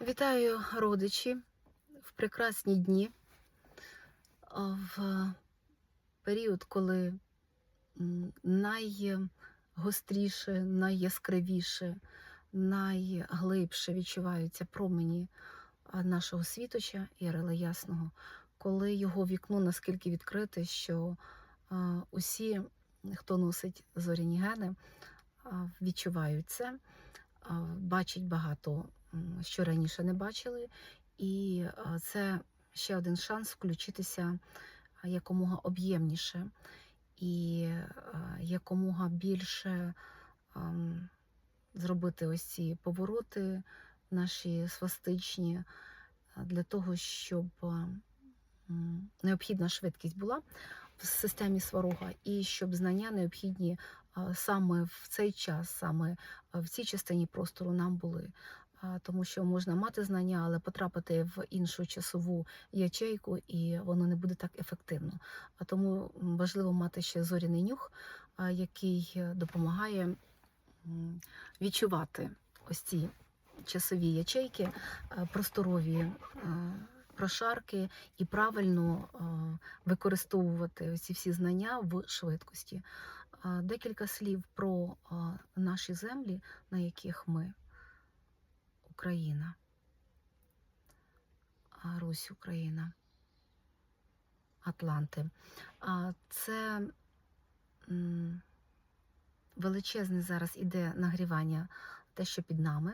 Вітаю родичі в прекрасні дні, в період, коли найгостріше, найяскравіше, найглибше відчуваються промені нашого світоча Ярила Ясного, коли його вікно наскільки відкрите, що усі, хто носить зоряні гени, відчувають це, бачать багато що раніше не бачили. І це ще один шанс включитися якомога об'ємніше і якомога більше зробити ось ці повороти наші свастичні для того, щоб необхідна швидкість була в системі сварога, і щоб знання необхідні саме в цей час, саме в цій частині простору нам були. Тому що можна мати знання, але потрапити в іншу часову ячейку, і воно не буде так ефективно. А тому важливо мати ще зоряний нюх, який е, допомагає відчувати ось ці часові ячейки, е, просторові е, прошарки і правильно використовувати ці всі знання в швидкості. Декілька слів про наші землі, на яких ми Україна, Русь Україна, Атланти. Це величезне зараз іде нагрівання, те, що під нами,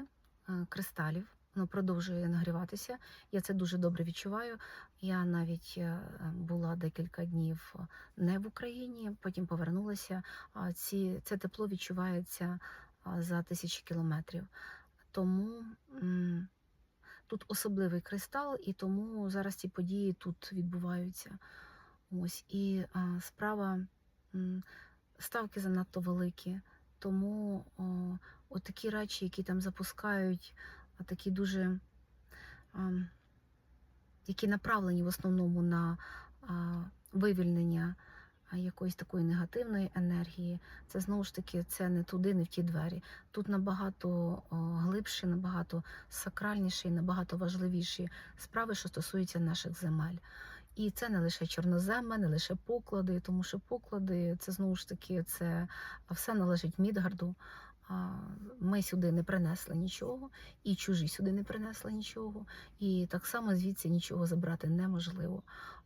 е, кристалів. Воно продовжує нагріватися. Я це дуже добре відчуваю. Я навіть е, була декілька днів не в Україні, потім повернулася. Ці, це тепло відчувається за тисячі кілометрів. Тому тут особливий кристал, і тому зараз ці події тут відбуваються. Ось і справа ставки занадто великі. Тому о, отакі речі, які там запускають, такі дуже які направлені в основному на вивільнення якоїсь такої негативної енергії, це знову ж таки це не туди, не в ті двері. Тут набагато глибші, набагато сакральніші, набагато важливіші справи, що стосуються наших земель. І це не лише чорноземи, не лише поклади, тому що поклади це знову ж таки це все належить Мідгарду. Ми сюди не принесли нічого, і чужі сюди не принесли нічого. І так само звідси нічого забрати неможливо.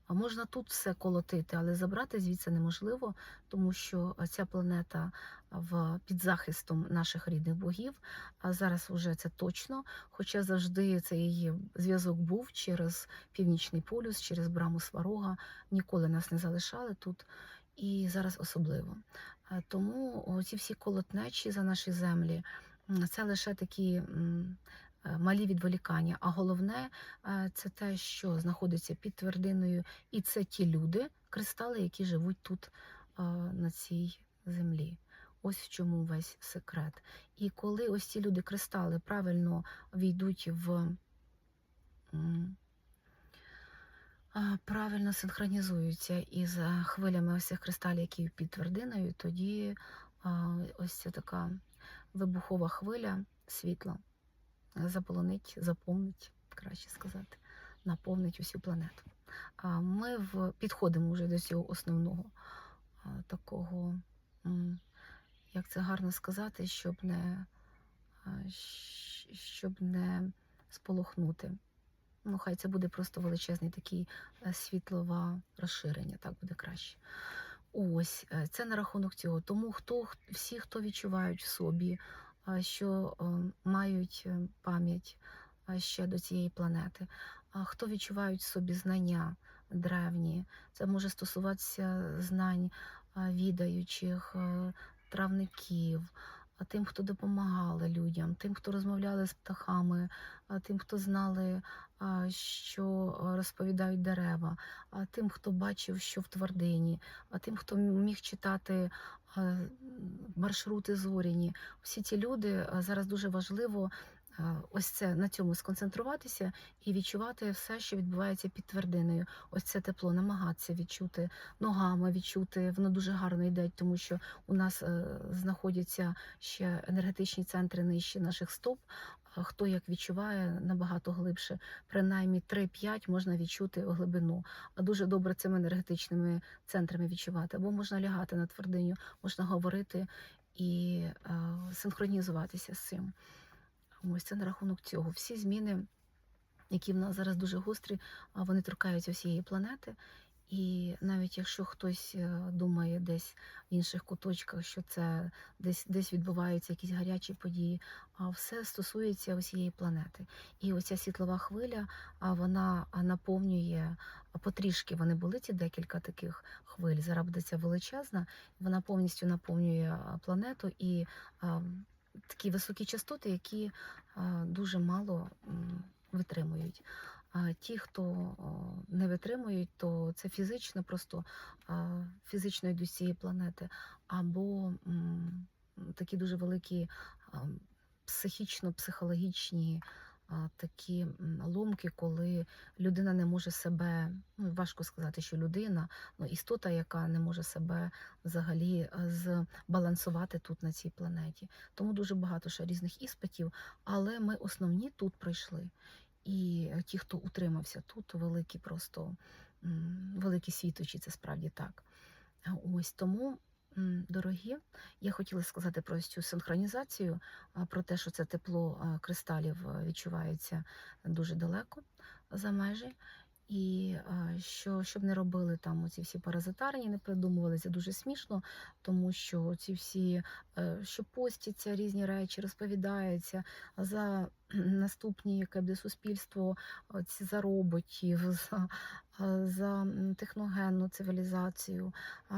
А можна тут все колотити, але забрати звідси неможливо, тому що ця планета в під захистом наших рідних богів. А зараз вже це точно. Хоча завжди цей зв'язок був через північний полюс, через браму Сварога. Ніколи нас не залишали тут. І зараз особливо. Е, Тому ці всі колотнечі за наші землі це лише такі е, малі відволікання. А головне е, це те, що знаходиться під твердиною, і це ті люди, кристали, які живуть тут е, на цій землі. Ось в чому весь секрет. І коли ось ці люди кристали правильно війдуть в правильно синхронізуються із е, хвилями ось цих кристалів, які під твердиною, тоді ось ця така вибухова хвиля світла заполонить, заповнить, краще сказати, наповнить усю планету. Ми підходимо вже до цього основного такого, як це гарно сказати, щоб не, щоб не сполохнути. Ну, хай це буде просто величезний такий е, світлова розширення, так буде краще. Ось е, це на рахунок цього. Тому хто всі, хто відчувають в собі, що е, мають е, пам'ять ще до цієї планети, хто відчувають собі знання древні, це може стосуватися знань відаючих, е, травників. Тим, хто допомагали людям, тим, хто розмовляли з птахами, тим, хто знали що розповідають дерева, тим, хто бачив, що в твердині, тим, хто міг читати маршрути зоряні. Всі ці люди зараз дуже важливо ось це на цьому сконцентруватися і відчувати все, що відбувається під твердиною. Ось це тепло, намагатися відчути ногами, відчути. Воно дуже гарно йде, тому що у нас е, знаходяться ще енергетичні центри нижче наших стоп. хто як відчуває набагато глибше, принаймні 3-5 можна відчути глибину. А дуже добре цими енергетичними центрами відчувати. Або можна лягати на твердиню, можна говорити і е, синхронізуватися з цим. Ось це на рахунок цього. Всі зміни, які в нас зараз дуже гострі, вони торкаються всієї планети. І навіть якщо хтось е, думає десь в інших куточках, що це десь десь відбуваються якісь гарячі події, а все стосується усієї планети. І оця світлова хвиля, а вона наповнює потрішки. Вони були ці декілька таких хвиль. Зараз буде ця величезна, вона повністю наповнює планету і такі високі частоти, які дуже мало витримують. А ті, хто не витримують, то це фізично, просто фізично йдуть з цієї планети, або такі дуже великі психічно-психологічні такі ломки, коли людина не може себе, ну важко сказати, що людина, ну істота, яка не може себе взагалі е, збалансувати тут на цій планеті. Тому дуже багато ще різних іспитів, але ми основні тут пройшли. І е, ті, хто утримався тут, великі просто великі світочі, це справді так. Ось тому, дорогі, я хотіла сказати про цю синхронізацію, про те, що це тепло кристалів відчувається дуже далеко за межі. І що щоб не робили там оці всі паразитарні, не придумували, це дуже смішно, тому що ці всі, е, що постяться різні речі, розповідаються за наступні, яке буде суспільство, ці за роботів, за, за техногенну цивілізацію,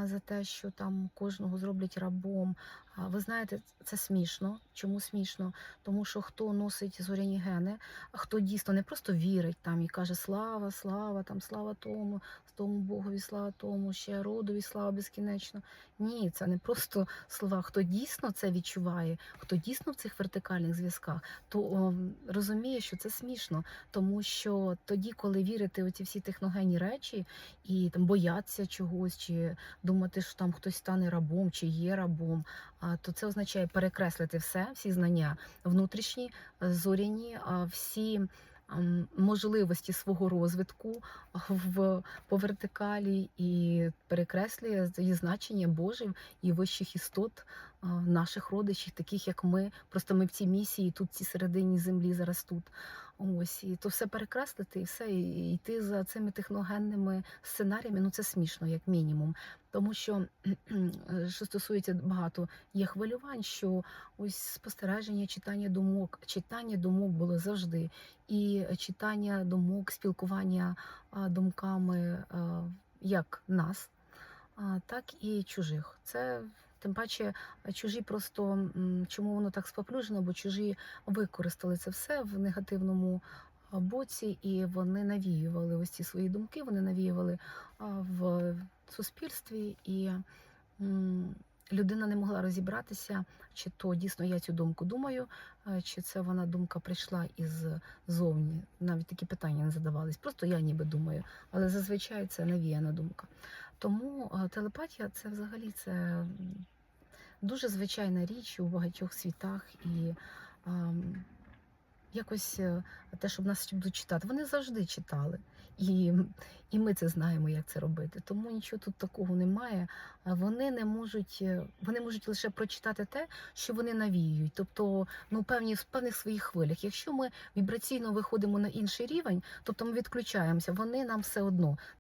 за те, що там кожного зроблять рабом. Ви знаєте, це смішно. Чому смішно? Тому що хто носить зоряні гени, хто дійсно не просто вірить там і каже слава, слава, там слава тому, тому Богові, слава тому, ще родові, слава безкінечно. Ні, це не просто слова. Хто дійсно це відчуває, хто дійсно в цих вертикальних зв'язках, то розуміє, що це смішно, тому що тоді, коли вірити у ці всі техногенні речі і там бояться чогось, чи думати, що там хтось стане рабом, чи є рабом, то це означає перекреслити все, всі знання внутрішні, е, зоряні, всі. Можливості свого розвитку в по вертикалі і перекреслює її значення Божим і вищих істот наших родичів, таких як ми. Просто ми в цій місії тут, в цій середині землі, зараз тут. Ось і то все перекреслити і все, і йти за цими техногенними сценаріями. Ну це смішно, як мінімум. Тому що що стосується багато є хвилювань, що ось спостереження, читання думок, читання думок було завжди, і читання думок, спілкування думками як нас, так і чужих. Це тим паче чужі просто чому воно так споплюжено, бо чужі використали це все в негативному боці, і вони навіювали ось ці свої думки, вони навіювали в суспільстві, і людина не могла розібратися, чи то дійсно я цю думку думаю, е, чи це вона думка прийшла із зовні. Навіть такі питання не задавались. Просто я ніби думаю, але зазвичай це навіяна думка. Тому е, телепатія це взагалі це дуже звичайна річ у багатьох світах і. якось е, те, щоб нас будуть читати. Вони завжди читали. І, і ми це знаємо, як це робити. Тому нічого тут такого немає. Вони не можуть, е, вони можуть лише прочитати те, що вони навіюють, тобто ну певні в певних своїх хвилях. Якщо ми вібраційно виходимо на інший рівень, тобто ми відключаємося, вони нам все одно